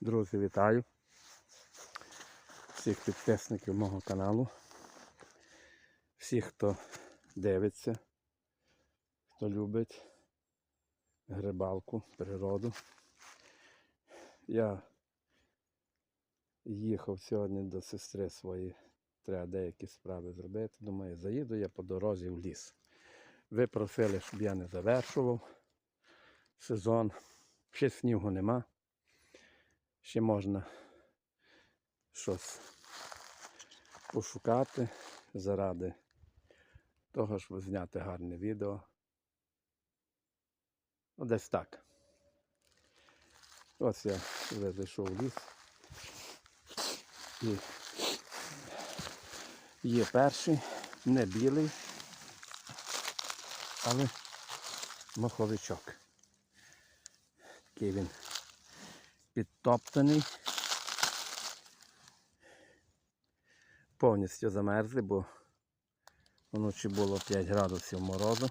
Друзі, вітаю всіх підписників мого каналу, всіх, хто дивиться, хто любить грибалку, природу. Я їхав сьогодні до сестри своєї, треба деякі справи зробити. Думаю, заїду я по дорозі в ліс. Ви просили, щоб я не завершував сезон. Ще снігу нема. Ще можна щось пошукати заради того, щоб зняти гарне відео. Ну, десь так. Ось я вже зайшов в ліс. І є перший, не білий, але маховичок. Такий він підтоптаний. Повністю замерзли, бо вночі було 5 градусів морозу.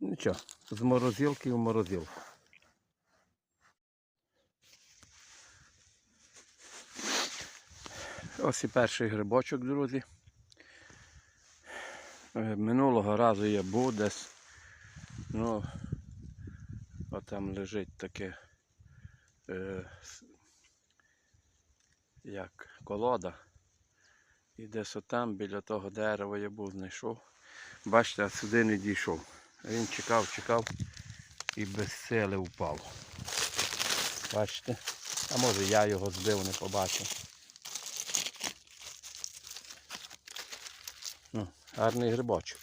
Нічого, з морозилки в морозилку. Ось і перший грибочок, друзі. Е, Минулого разу я був десь. Ну, от там лежить таке е, як колода. І десь отам біля того дерева я був знайшов. Бачите, а сюди не дійшов. Він чекав, чекав і без сили впав. Бачите? А може я його збив, не побачив. Ну, гарний грибочок.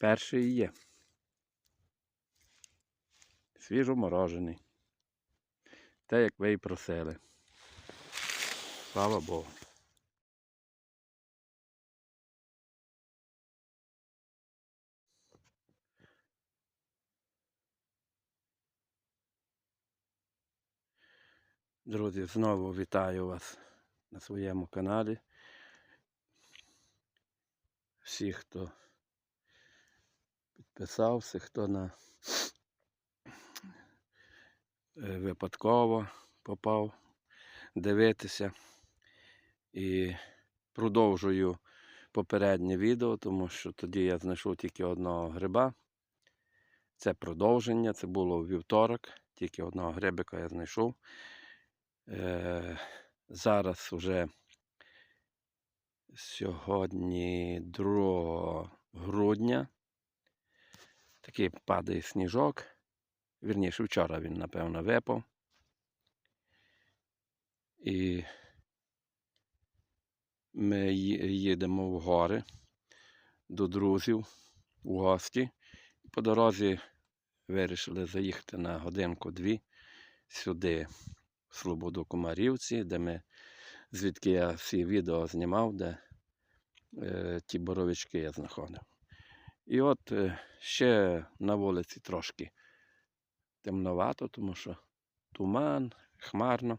Перший є. Свіжоморожений. Те, як ви і просили. Слава Богу. Друзі, знову вітаю вас на своєму каналі. Всіх, хто підписався, хто на е, випадково попав дивитися. І продовжую попереднє відео, тому що тоді я знайшов тільки одного гриба. Це продовження, це було у вівторок, тільки одного грибика я знайшов. Е, зараз вже сьогодні 2 грудня. Такий падає сніжок. Вірніше, вчора він, напевно, випав. І ми їдемо в гори до друзів у гості. По дорозі вирішили заїхати на годинку-дві сюди, в Слободу Комарівці, де ми, звідки я всі відео знімав, де е, ті боровички я знаходив. І от е, ще на вулиці трошки темновато, тому що туман, хмарно.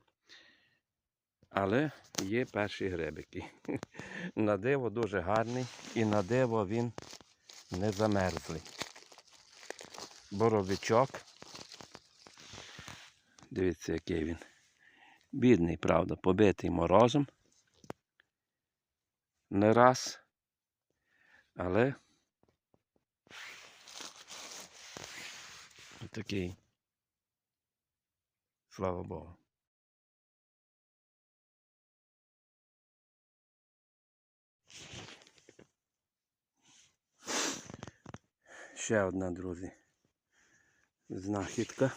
Але є перші грибики. На диво дуже гарний і на диво він не замерзлий. Боровичок. Дивіться, який він. Бідний, правда, побитий морозом. Не раз. Але такий. Слава Богу. Ще одна, друзі. Знахідка.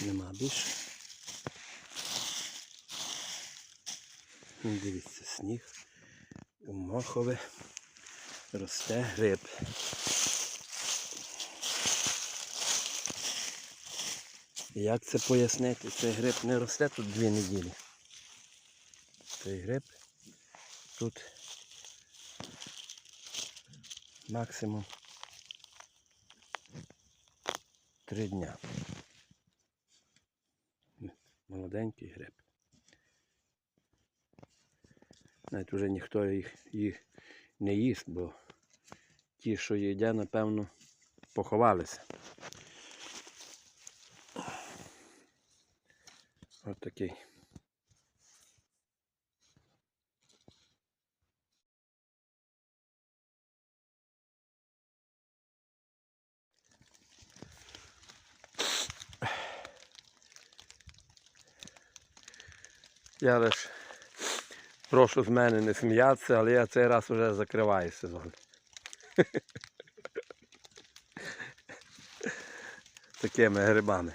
Нема більше. Дивіться, сніг. У Махове росте гриб. Як це пояснити? Цей гриб не росте тут дві неділі. Цей гриб тут максимум три дня. Молоденький гриб. Навіть вже ніхто їх, їх не їсть, бо ті, що їде, напевно, поховалися. Ось такий. Я лиш прошу з мене не сміятися, але я цей раз вже закриваю сезон. Такими грибами.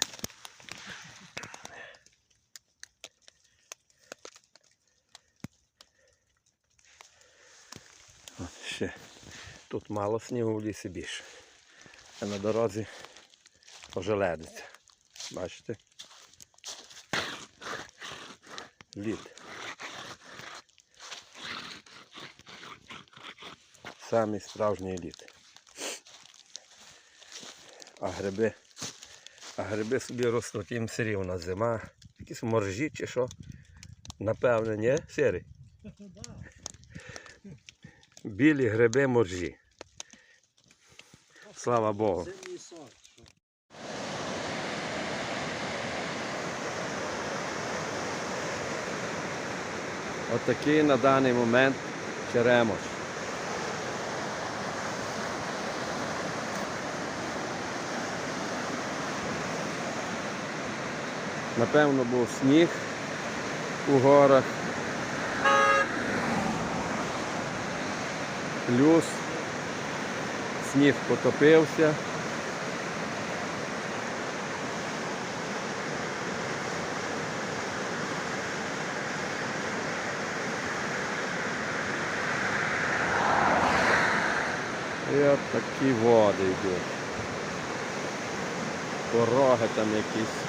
Ще. Тут мало снігу в лісі більше. А на дорозі ожеледиться. Бачите? Лід. Самий справжній лід. А гриби, а гриби собі ростуть, їм все рівно зима. Якісь моржі чи що. Напевне, ні, сірий. Білі гриби моржі. Слава Богу. Отакий на даний момент черемош. Напевно, був сніг у горах. Плюс сніг потопився. І от такі води йдуть. Пороги там якісь.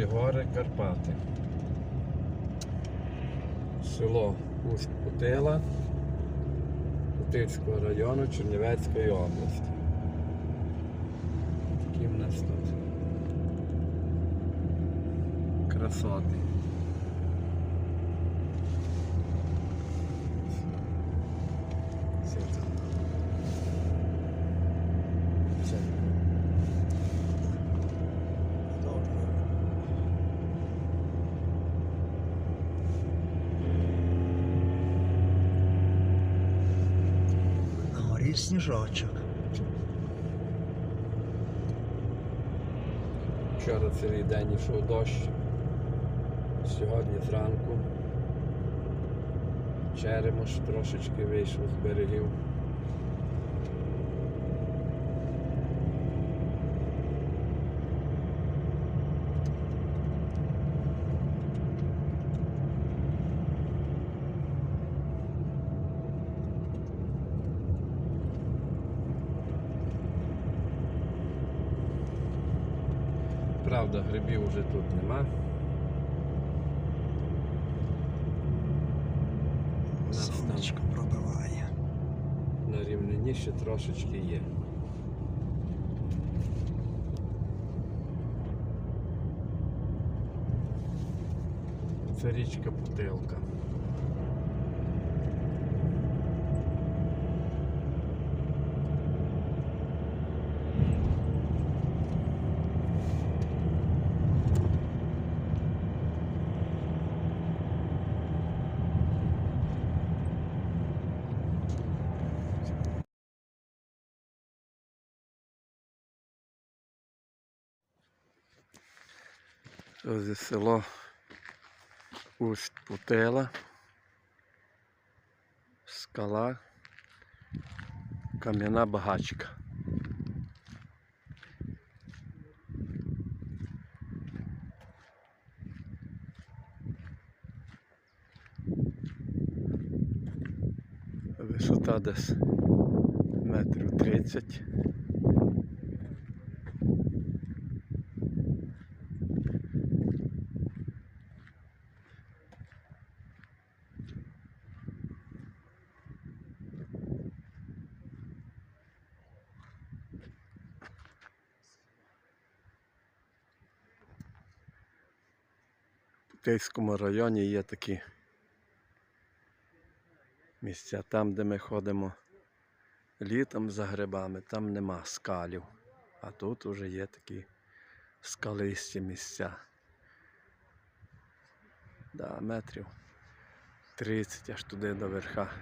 Друзі, гори Карпати. Село Усть-Путила Путильського району Чернівецької області. Такі в нас тут красоти. Все це. Все. Сніжочок. Вчора цілий день йшов дощ. Сьогодні зранку черемош трошечки вийшов з берегів. Правда, грибів вже тут нема. Сонечко пробиває. на рівнині ще трошечки є. Це річка Путилка. Ось село Усть-Путила, скала, кам'яна багачка. Висота десь метрів 30. В Путейському районі є такі місця, там, де ми ходимо літом за грибами, там нема скалів. А тут вже є такі скалисті місця. Да, метрів 30 аж туди до верха.